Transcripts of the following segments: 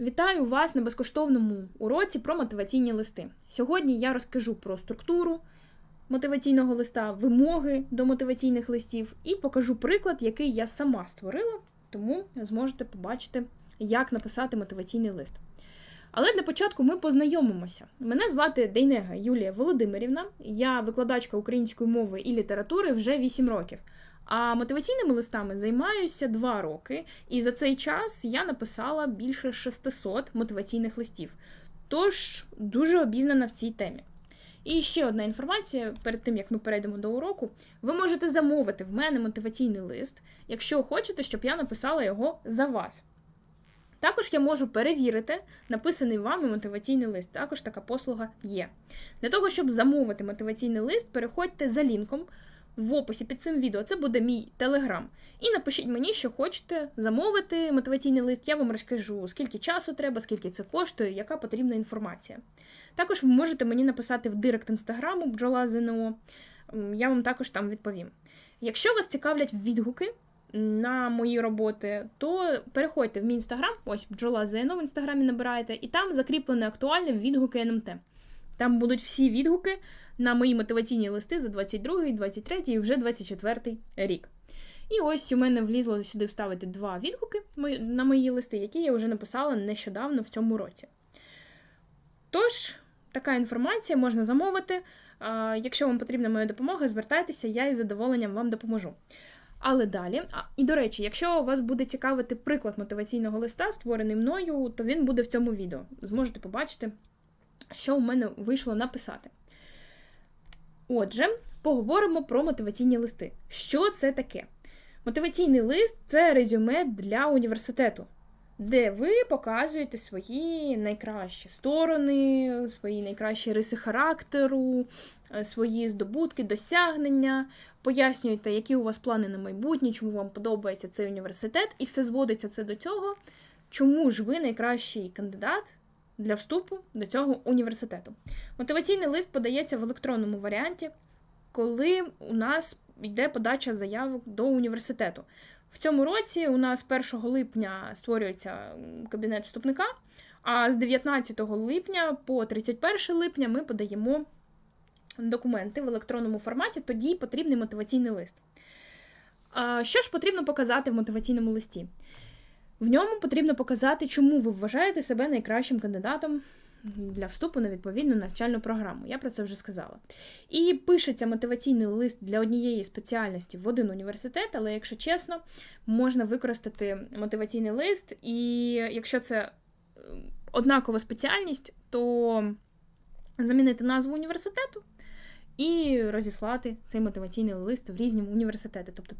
Вітаю вас на безкоштовному уроці про мотиваційні листи. Сьогодні я розкажу про структуру мотиваційного листа, вимоги до мотиваційних листів і покажу приклад, який я сама створила, тому зможете побачити, як написати мотиваційний лист. Але для початку ми познайомимося. Мене звати Дейнега Юлія Володимирівна, я викладачка української мови і літератури вже 8 років. А мотиваційними листами займаюся 2 роки, і за цей час я написала більше 600 мотиваційних листів. Тож дуже обізнана в цій темі. І ще одна інформація перед тим як ми перейдемо до уроку. Ви можете замовити в мене мотиваційний лист, якщо хочете, щоб я написала його за вас. Також я можу перевірити написаний вами мотиваційний лист. Також така послуга є. Для того, щоб замовити мотиваційний лист, переходьте за лінком в описі під цим відео. Це буде мій телеграм. І напишіть мені, що хочете замовити мотиваційний лист. Я вам розкажу, скільки часу треба, скільки це коштує, яка потрібна інформація. Також ви можете мені написати в директ інстаграму бджола ЗНО. Я вам також там відповім. Якщо вас цікавлять відгуки на мої роботи, то переходьте в мій інстаграм, ось бджола ЗНО в інстаграмі набираєте, і там закріплене актуальне відгуки НМТ. Там будуть всі відгуки на мої мотиваційні листи за 22, 23 і вже 24 рік. І ось у мене влізло сюди вставити два відгуки на мої листи, які я вже написала нещодавно в цьому році. Тож, така інформація можна замовити. Якщо вам потрібна моя допомога, звертайтеся, я із задоволенням вам допоможу. Але далі, і до речі, якщо вас буде цікавити приклад мотиваційного листа, створений мною, то він буде в цьому відео. Зможете побачити, що у мене вийшло написати. Отже, поговоримо про мотиваційні листи. Що це таке? Мотиваційний лист це резюме для університету, де ви показуєте свої найкращі сторони, свої найкращі риси характеру, е, свої здобутки, досягнення, пояснюєте, які у вас плани на майбутнє, чому вам подобається цей університет, і все зводиться це до цього, чому ж ви найкращий кандидат для вступу до цього університету. Мотиваційний лист подається в електронному варіанті, коли у нас йде подача заявок до університету. В цьому році у нас 1 липня створюється кабінет вступника, а з 19 липня по 31 липня ми подаємо документи в електронному форматі, тоді потрібний мотиваційний лист. Що ж потрібно показати в мотиваційному листі? В ньому потрібно показати, чому ви вважаєте себе найкращим кандидатом для вступу на відповідну навчальну програму. Я про це вже сказала. І пишеться мотиваційний лист для однієї спеціальності в один університет, але, якщо чесно, можна використати мотиваційний лист, і якщо це е, однакова спеціальність, то замінити назву університету і розіслати цей мотиваційний лист в різні університети. Тобто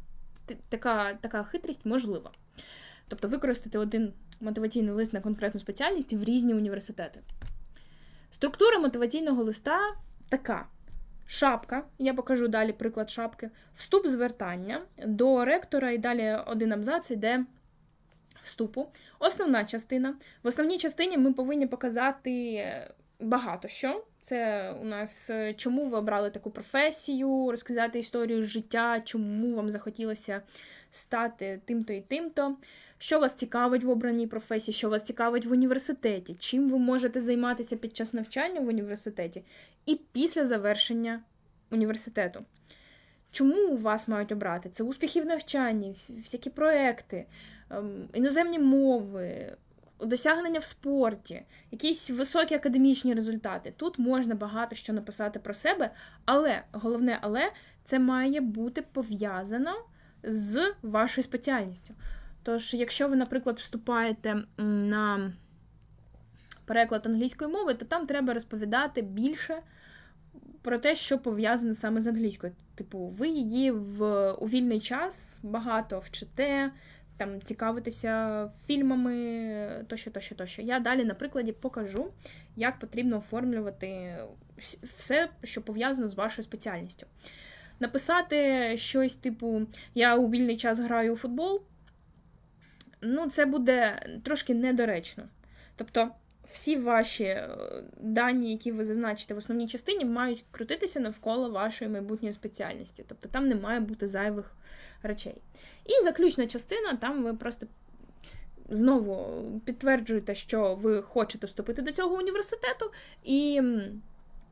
така, така хитрість можлива. Тобто використати один мотиваційний лист на конкретну спеціальність в різні університети. Структура мотиваційного листа така: шапка, я покажу далі приклад шапки, вступ звертання до ректора і далі один абзац йде вступу. Основна частина. В основній частині ми повинні показати багато що. Це у нас чому ви обрали таку професію, розказати історію життя, чому вам захотілося стати тим-то і тим-то що вас цікавить в обраній професії, що вас цікавить в університеті, чим ви можете займатися під час навчання в університеті і після завершення університету. Чому вас мають обрати? Це успіхи в навчанні, всякі проекти, ем, іноземні мови, досягнення в спорті, якісь високі академічні результати. Тут можна багато що написати про себе, але головне, але це має бути пов'язано з вашою спеціальністю. Тож, якщо ви, наприклад, вступаєте на переклад англійської мови, то там треба розповідати більше про те, що пов'язане саме з англійською. Типу, ви її в у вільний час багато вчите, там цікавитеся фільмами тощо, тощо, тощо. Я далі на прикладі покажу, як потрібно оформлювати все, що пов'язано з вашою спеціальністю. Написати щось, типу, я у вільний час граю у футбол ну, це буде трошки недоречно. Тобто, всі ваші е, дані, які ви зазначите в основній частині, мають крутитися навколо вашої майбутньої спеціальності. Тобто там не має бути зайвих речей. І заключна частина, там ви просто знову підтверджуєте, що ви хочете вступити до цього університету, і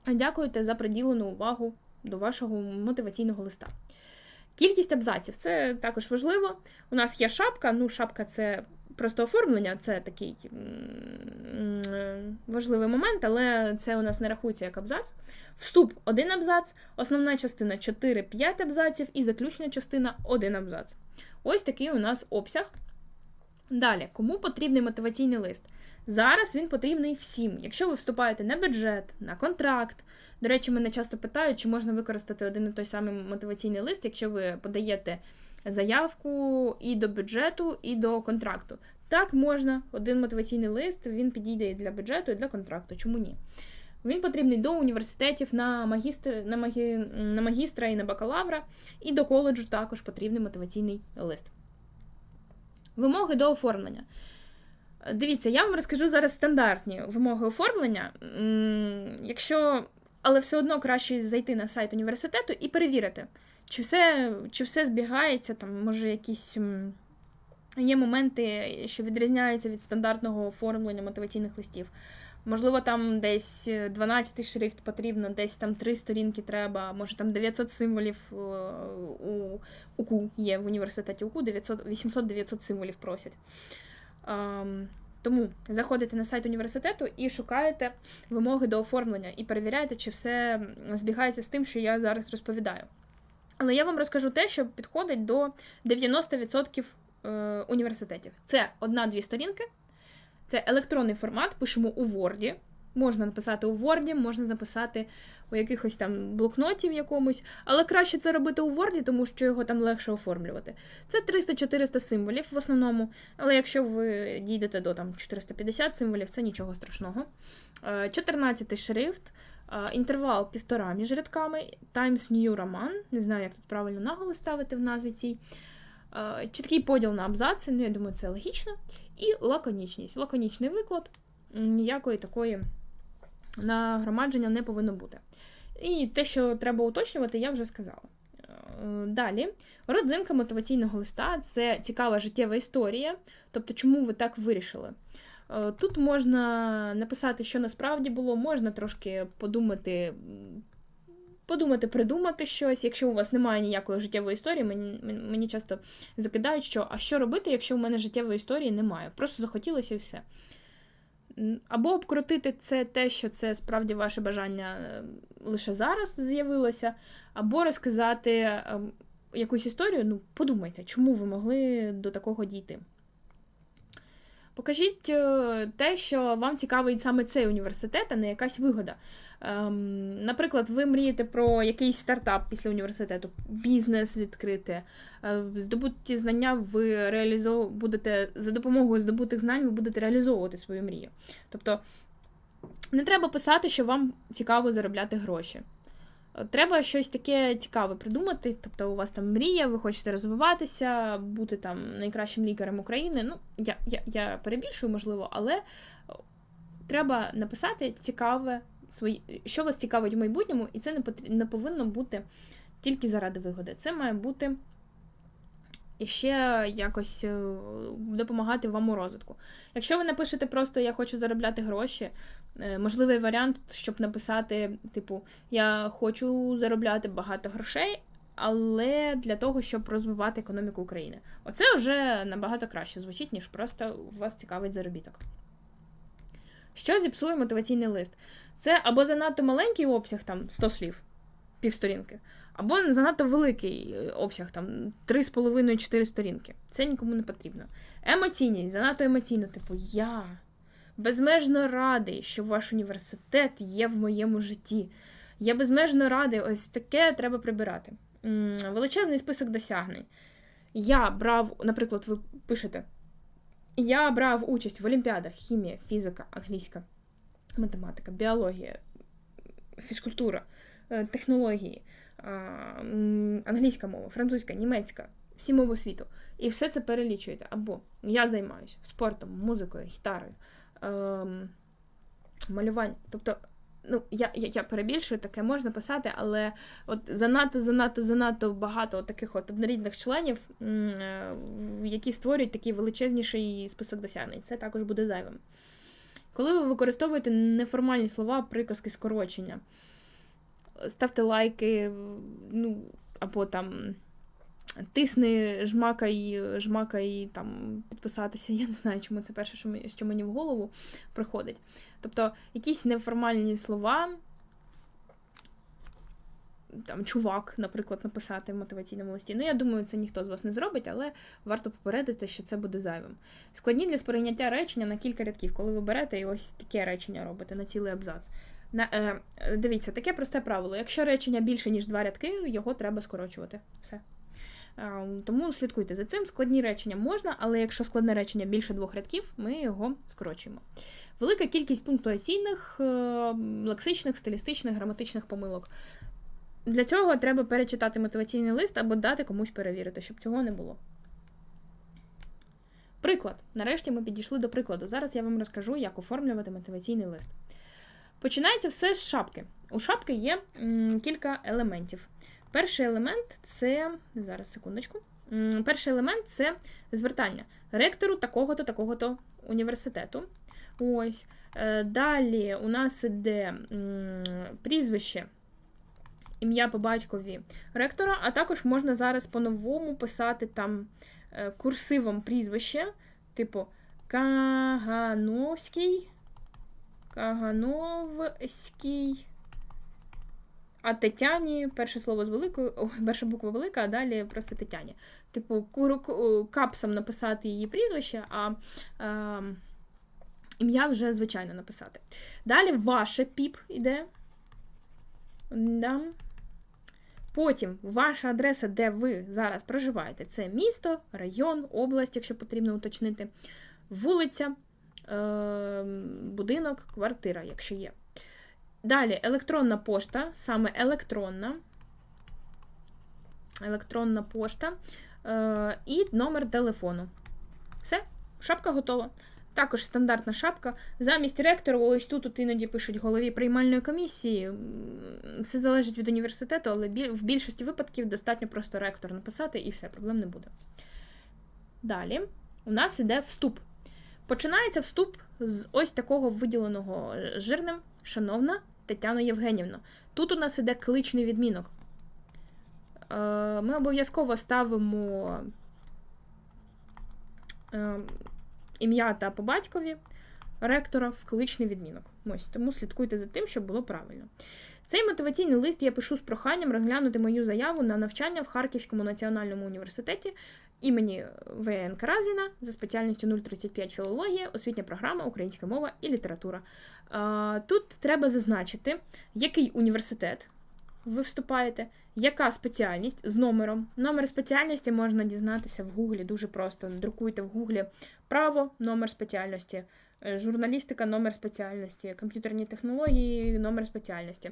дякуєте за приділену увагу до вашого мотиваційного листа. Кількість абзаців це також важливо. У нас є шапка. Ну, шапка це просто оформлення, це такий важливий момент, але це у нас не рахується як абзац. Вступ один абзац, основна частина 4-5 абзаців і заключна частина 1 абзац. Ось такий у нас обсяг. Далі, кому потрібний мотиваційний лист? Зараз він потрібний всім. Якщо ви вступаєте на бюджет, на контракт. До речі, мене часто питають, чи можна використати один і той самий мотиваційний лист, якщо ви подаєте заявку і до бюджету, і до контракту. Так, можна. Один мотиваційний лист він підійде і для бюджету, і для контракту. Чому ні? Він потрібний до університетів на магістр, на, магі, на магістра і на бакалавра, і до коледжу також потрібний мотиваційний лист. Вимоги до оформлення. Дивіться, я вам розкажу зараз стандартні вимоги оформлення. Якщо, але все одно краще зайти на сайт університету і перевірити, чи все, чи все збігається, там, може, якісь є моменти, що відрізняються від стандартного оформлення мотиваційних листів. Можливо, там десь 12 шрифт потрібно, десь там 3 сторінки треба, може там 900 символів е, у УКУ є в університеті УКУ, 800-900 символів просять. Тому заходите на сайт університету і шукаєте вимоги до оформлення і перевіряєте, чи все збігається з тим, що я зараз розповідаю. Але я вам розкажу те, що підходить до 90% е, університетів. Це одна-дві сторінки, це електронний формат, пишемо у Word. Можна написати у Word, можна написати у якихось там блокнотів якомусь, але краще це робити у Word, тому що його там легше оформлювати. Це 300-400 символів в основному, але якщо ви дійдете до там 450 символів, це нічого страшного. 14 шрифт, е, інтервал півтора між рядками, Times New Roman, не знаю, як тут правильно наголос ставити в назві цій. Чіткий поділ на абзаци, ну я думаю, це логічно. І лаконічність. Лаконічний виклад, ніякої такої нагромадження не повинно бути. І те, що треба уточнювати, я вже сказала. Е, Далі, родзинка мотиваційного листа це цікава життєва історія, тобто, чому ви так вирішили. Е, Тут можна написати, що насправді було, можна трошки подумати, подумати, придумати щось. Якщо у вас немає ніякої життєвої історії, мені, мені часто закидають, що а що робити, якщо у мене життєвої історії немає. Просто захотілося і все. Або обкрутити це те, що це справді ваше бажання е, лише зараз з'явилося, або розказати е, якусь історію. Ну, подумайте, чому ви могли до такого дійти. Покажіть е, те, що вам цікавий саме цей університет, а не якась вигода. Ем, Наприклад, ви мрієте про якийсь стартап після університету, бізнес відкрити, е, здобуті знання ви реалізов... будете за допомогою здобутих знань ви будете реалізовувати свою мрію. Тобто не треба писати, що вам цікаво заробляти гроші. Треба щось таке цікаве придумати. Тобто, у вас там мрія, ви хочете розвиватися, бути там найкращим лікарем України. Ну, я я, я перебільшую, можливо, але треба написати цікаве, свої, що вас цікавить в майбутньому, і це не, не повинно бути тільки заради вигоди. Це має бути ще якось е, допомагати вам у розвитку. Якщо ви напишете просто Я хочу заробляти гроші, е, можливий варіант, щоб написати, типу, Я хочу заробляти багато грошей, але для того, щоб розвивати економіку України. Оце вже набагато краще звучить, ніж просто вас цікавить заробіток. Що зіпсує мотиваційний лист? Це або занадто маленький обсяг, там 100 слів, півсторінки, або занадто великий обсяг, там 3,5-4 сторінки. Це нікому не потрібно. Емоційність, занадто емоційно, типу, я безмежно радий, що ваш університет є в моєму житті. Я безмежно радий, ось таке треба прибирати. Величезний список досягнень. Я брав, наприклад, ви пишете. Я брав участь в олімпіадах: хімія, фізика, англійська, математика, біологія, фізкультура, технології, англійська мова, французька, німецька, всі мови світу. І все це перелічуєте. Або я займаюся спортом, музикою, гітарою, ем, малюванням. Тобто ну, я, я, я перебільшую, таке можна писати, але от занадто, занадто, занадто багато от таких от однорідних членів, е, які створюють такий величезніший список досягнень. Це також буде зайвим. Коли ви використовуєте неформальні слова, приказки, скорочення, ставте лайки, ну, або там. Тисни, жмакай, жмакай, там підписатися. Я не знаю, чому це перше, що мені, що мені в голову приходить. Тобто якісь неформальні слова, там чувак, наприклад, написати в мотиваційному листі. Ну, я думаю, це ніхто з вас не зробить, але варто попередити, що це буде зайвим. Складні для сприйняття речення на кілька рядків, коли ви берете і ось таке речення робите на цілий абзац. На, е, Дивіться, таке просте правило. Якщо речення більше, ніж два рядки, його треба скорочувати. Все. Е, тому слідкуйте за цим. Складні речення можна, але якщо складне речення більше двох рядків, ми його скорочуємо. Велика кількість пунктуаційних, е, лексичних, стилістичних, граматичних помилок. Для цього треба перечитати мотиваційний лист або дати комусь перевірити, щоб цього не було. Приклад. Нарешті ми підійшли до прикладу. Зараз я вам розкажу, як оформлювати мотиваційний лист. Починається все з шапки. У шапки є кілька елементів. Перший елемент це. Зараз секундочку. Перший елемент це звертання ректору такого-то, такого-то університету. Ось. Е, Далі у нас іде прізвище, ім'я по батькові ректора, а також можна зараз по-новому писати там е, курсивом прізвище, типу Кагановський. Кагановський. А Тетяні перше слово з великою, о, перша буква велика, а далі просто Тетяні. Типу, куру, капсом написати її прізвище, а е, ім'я вже звичайно написати. Далі ваше піп іде. Да. Потім ваша адреса, де ви зараз проживаєте, це місто, район, область, якщо потрібно уточнити, вулиця, е, будинок, квартира, якщо є. Далі електронна пошта, саме електронна. Електронна пошта е, і номер телефону. Все, шапка готова. Також стандартна шапка. Замість ректора, ось тут от іноді пишуть голові приймальної комісії. Все залежить від університету, але в більшості випадків достатньо просто ректор написати і все, проблем не буде. Далі у нас іде вступ. Починається вступ з ось такого виділеного жирним, шановна Тетяно Євгенівна. Тут у нас іде кличний відмінок. Е, Ми обов'язково ставимо е, ім'я та по батькові ректора в кличний відмінок. Ось, тому слідкуйте за тим, щоб було правильно. Цей мотиваційний лист я пишу з проханням розглянути мою заяву на навчання в Харківському національному університеті імені В.Н. Каразіна за спеціальністю 035 філологія, освітня програма, українська мова і література. Тут треба зазначити, який університет ви вступаєте, яка спеціальність з номером. Номер спеціальності можна дізнатися в Гуглі дуже просто. Друкуйте в Гуглі право, номер спеціальності, е, журналістика, номер спеціальності, комп'ютерні технології, номер спеціальності.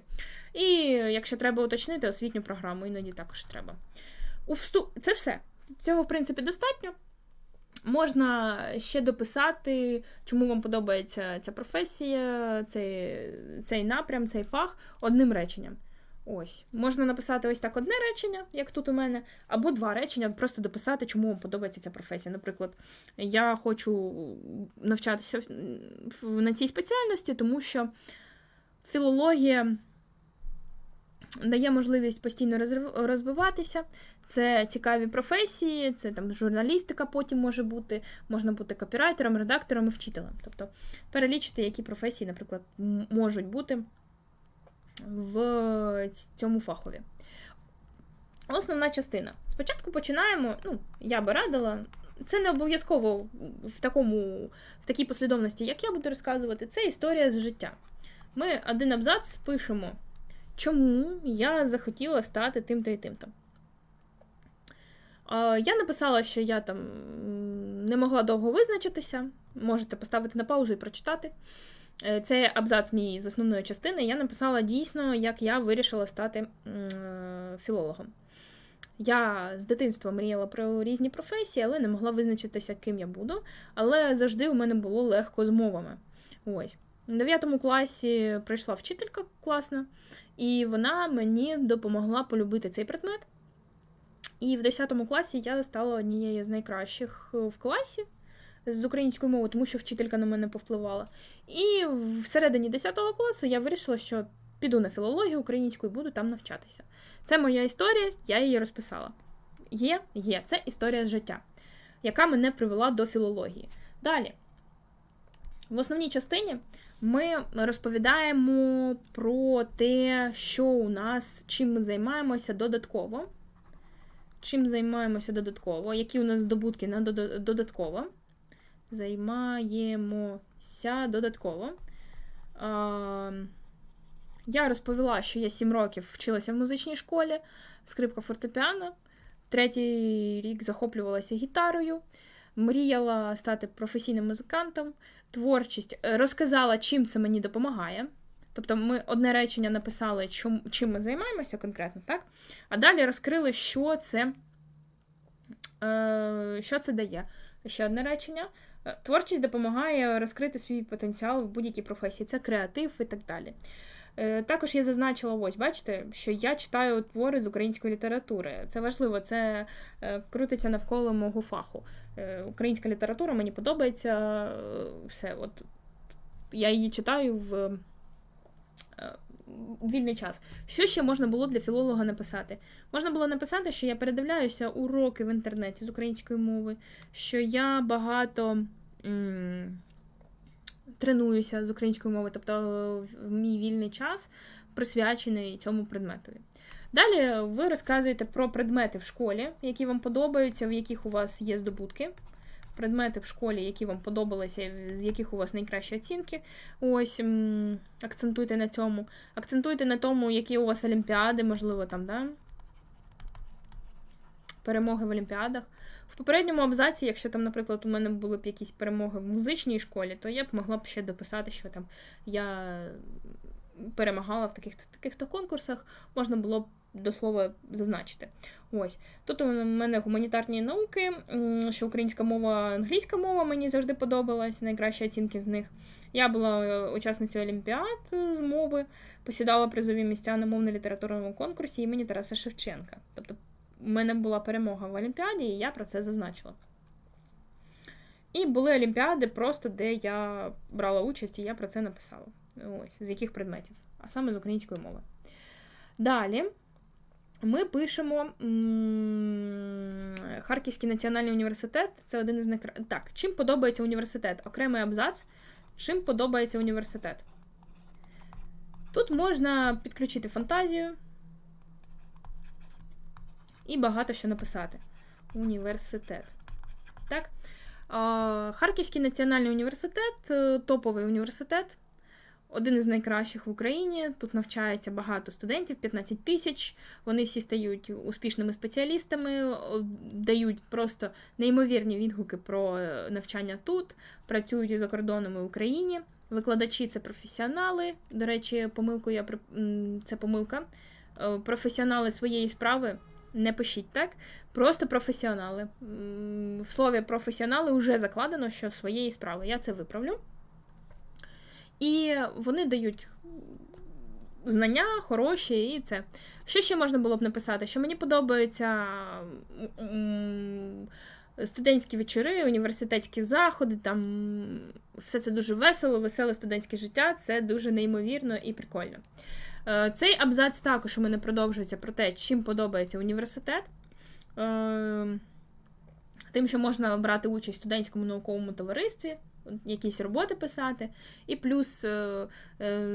І якщо треба уточнити, освітню програму, іноді також треба. Це все. Цього, в принципі, достатньо. Можна ще дописати, чому вам подобається ця професія, цей, цей напрям, цей фах одним реченням. Ось. Можна написати ось так одне речення, як тут у мене, або два речення, просто дописати, чому вам подобається ця професія. Наприклад, я хочу навчатися на цій спеціальності, тому що філологія дає можливість постійно розвиватися. Це цікаві професії, це там журналістика потім може бути, можна бути копірайтером, редактором і вчителем. Тобто перелічити, які професії, наприклад, можуть бути в цьому фахові. Основна частина. Спочатку починаємо, ну, я би радила. Це не обов'язково в, такому, в такій послідовності, як я буду розказувати, це історія з життя. Ми один абзац пишемо, чому я захотіла стати тим-то і тим-то. Я написала, що я там не могла довго визначитися. Можете поставити на паузу і прочитати. Е, Це абзац мій з основної частини. Я написала дійсно, як я вирішила стати е, філологом. Я з дитинства мріяла про різні професії, але не могла визначитися, ким я буду. Але завжди у мене було легко з мовами. Ось. В 9 класі прийшла вчителька класна, і вона мені допомогла полюбити цей предмет. І в 10 класі я стала однією з найкращих в класі з української мови, тому що вчителька на мене повпливала. І всередині 10 класу я вирішила, що піду на філологію українську і буду там навчатися. Це моя історія, я її розписала. Є, є, це історія життя, яка мене привела до філології. Далі, в основній частині ми розповідаємо про те, що у нас, чим ми займаємося додатково. Чим займаємося додатково, які у нас здобутки на додатково. Займаємося додатково. Я розповіла, що я 7 років вчилася в музичній школі, скрипка фортепіано. Третій рік захоплювалася гітарою, мріяла стати професійним музикантом, творчість е, розказала, чим це мені допомагає. Тобто ми одне речення написали, чим, чим ми займаємося конкретно, так? А далі розкрили, що це е, що це дає. Ще одне речення. Е, творчість допомагає розкрити свій потенціал в будь-якій професії. Це креатив і так далі. Е, також я зазначила, ось, бачите, що я читаю твори з української літератури. Це важливо, це е, крутиться навколо мого фаху. Українська література мені подобається. Все, от я її читаю в вільний час. Що ще можна було для філолога написати? Можна було написати, що я передивляюся уроки в інтернеті з української мови, що я багато. М тренуюся з української мови, тобто в мій вільний час присвячений цьому предметові. Далі ви розказуєте про предмети в школі, які вам подобаються, в яких у вас є здобутки. Предмети в школі, які вам подобалися, з яких у вас найкращі оцінки. Ось акцентуйте на цьому. Акцентуйте на тому, які у вас олімпіади, можливо, там, да? перемоги в олімпіадах. В попередньому абзаці, якщо там, наприклад, у мене були б якісь перемоги в музичній школі, то я б могла б ще дописати, що там я перемагала в таких таких-то конкурсах, можна було б до слова зазначити. Ось. Тут у мене гуманітарні науки, що українська мова, англійська мова мені завжди подобалась, найкращі оцінки з них. Я була е, учасницею Олімпіад з мови, посідала призові місця на мовно-літературному конкурсі імені Тараса Шевченка. Тобто у мене була перемога в Олімпіаді, і я про це зазначила. І були Олімпіади, просто де я брала участь, і я про це написала. Ось, з яких предметів, а саме з української мови. Далі ми пишемо Харківський національний університет це один із найкращих. Так, чим подобається університет? Окремий абзац. Чим подобається університет? Тут можна підключити фантазію, і багато що написати. Університет. Так? Харківський національний університет е, топовий університет, один із найкращих в Україні. Тут навчається багато студентів, 15 тисяч. Вони всі стають успішними спеціалістами, дають просто неймовірні відгуки про е, навчання тут, працюють і за кордонами в Україні. Викладачі це професіонали. До речі, помилку я це помилка. Е, професіонали своєї справи не пишіть так. Просто професіонали. В слові професіонали вже закладено, що своєї справи. Я це виправлю. І вони дають знання хороші, і це. Що ще можна було б написати? Що мені подобаються студентські вечори, університетські заходи, там все це дуже весело, веселе студентське життя, це дуже неймовірно і прикольно. Е, цей абзац також у мене продовжується про те, чим подобається університет. Е, тим, що можна брати участь в студентському науковому товаристві, якісь роботи писати, і плюс е,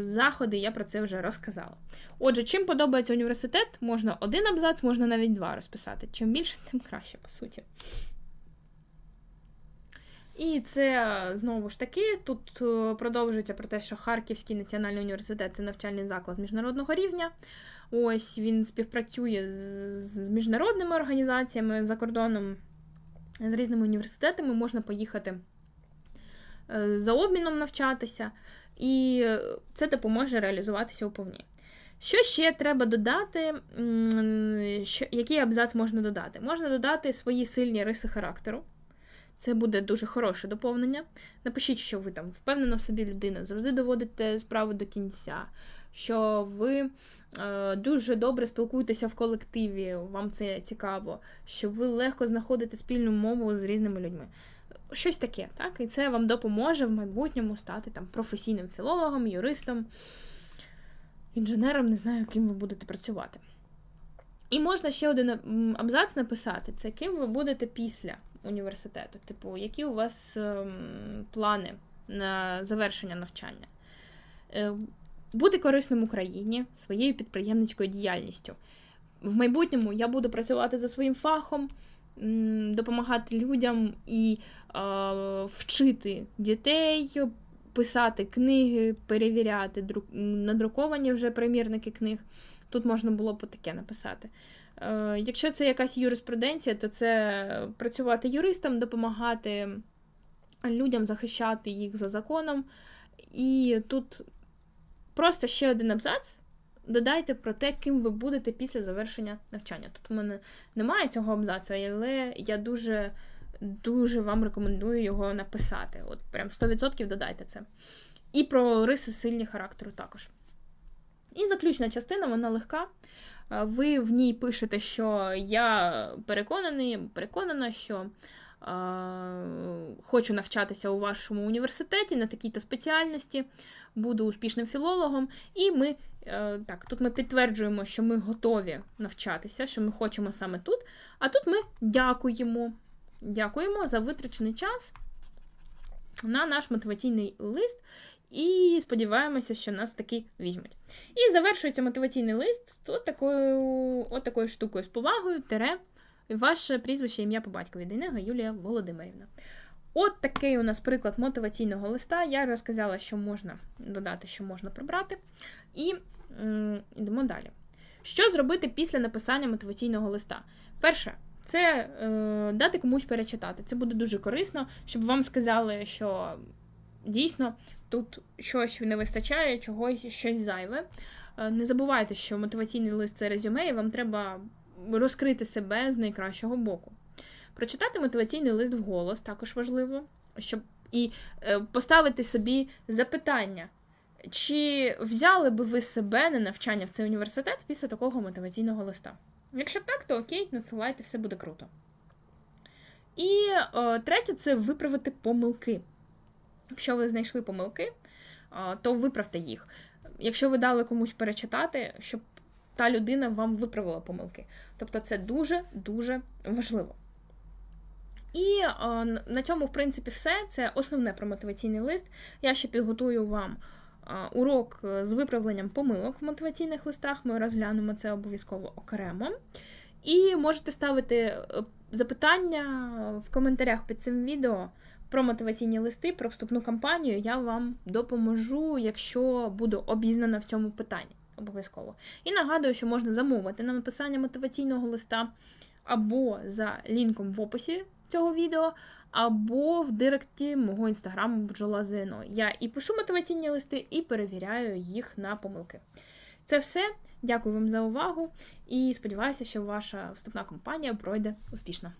заходи, я про це вже розказала. Отже, чим подобається університет, можна один абзац, можна навіть два розписати. Чим більше, тим краще, по суті. І це знову ж таки тут е, продовжується про те, що Харківський національний університет це навчальний заклад міжнародного рівня. Ось він співпрацює з міжнародними організаціями за кордоном, з різними університетами. Можна поїхати е, за обміном навчатися, і це допоможе реалізуватися уповні. Що ще треба додати? Який абзац можна додати? Можна додати свої сильні риси характеру. Це буде дуже хороше доповнення. Напишіть, що ви там впевнена в собі людина, завжди доводите справу до кінця, що ви е, дуже добре спілкуєтеся в колективі, вам це цікаво, що ви легко знаходите спільну мову з різними людьми. Щось таке, так? І це вам допоможе в майбутньому стати там професійним філологом, юристом, інженером, не знаю, ким ви будете працювати. І можна ще один абзац написати: це ким ви будете після університету. Типу, які у вас ем, плани на завершення навчання? Е, бути корисним Україні своєю підприємницькою діяльністю. В майбутньому я буду працювати за своїм фахом, допомагати людям і е, вчити дітей, писати книги, перевіряти друк... надруковані вже примірники книг. Тут можна було б таке написати. Е, Якщо це якась юриспруденція, то це працювати юристом, допомагати людям захищати їх за законом. І тут просто ще один абзац. Додайте про те, ким ви будете після завершення навчання. Тут у мене немає цього абзацу, але я дуже дуже вам рекомендую його написати. От прям 100% додайте це. І про риси сильні характеру також. І заключна частина, вона легка. Ви в ній пишете, що я переконаний, переконана, що хочу навчатися у вашому університеті на такій-то спеціальності, буду успішним філологом. І ми е, так, тут ми підтверджуємо, що ми готові навчатися, що ми хочемо саме тут. А тут ми дякуємо. Дякуємо за витрачений час на наш мотиваційний лист. І сподіваємося, що нас таки візьмуть. І завершується мотиваційний лист от такою, от такою штукою з повагою, тере, ваше прізвище, ім'я по батькові Дейнега Юлія Володимирівна. От такий у нас приклад мотиваційного листа. Я розказала, що можна додати, що можна прибрати. І м, йдемо далі. Що зробити після написання мотиваційного листа? Перше, це е, дати комусь перечитати. Це буде дуже корисно, щоб вам сказали, що дійсно тут щось не вистачає, чогось щось зайве. Е, Не забувайте, що мотиваційний лист це резюме, і вам треба розкрити себе з найкращого боку. Прочитати мотиваційний лист вголос також важливо, щоб і е, поставити собі запитання, чи взяли би ви себе на навчання в цей університет після такого мотиваційного листа? Якщо так, то окей, надсилайте, все буде круто. І е, третє це виправити помилки. Якщо ви знайшли помилки, а, то виправте їх. Якщо ви дали комусь перечитати, щоб та людина вам виправила помилки. Тобто це дуже-дуже важливо. І а, н- на цьому, в принципі, все. Це основне про мотиваційний лист. Я ще підготую вам а, урок е, з виправленням помилок в мотиваційних листах. Ми розглянемо це обов'язково окремо. І можете ставити е, запитання в коментарях під цим відео про мотиваційні листи, про вступну кампанію. Я вам допоможу, якщо буду обізнана в цьому питанні. Обов'язково. І нагадую, що можна замовити на написання мотиваційного листа або за лінком в описі цього відео, або в директі мого інстаграму бджола ЗНО. Я і пишу мотиваційні листи, і перевіряю їх на помилки. Це все. Дякую вам за увагу і сподіваюся, що ваша вступна кампанія пройде успішно.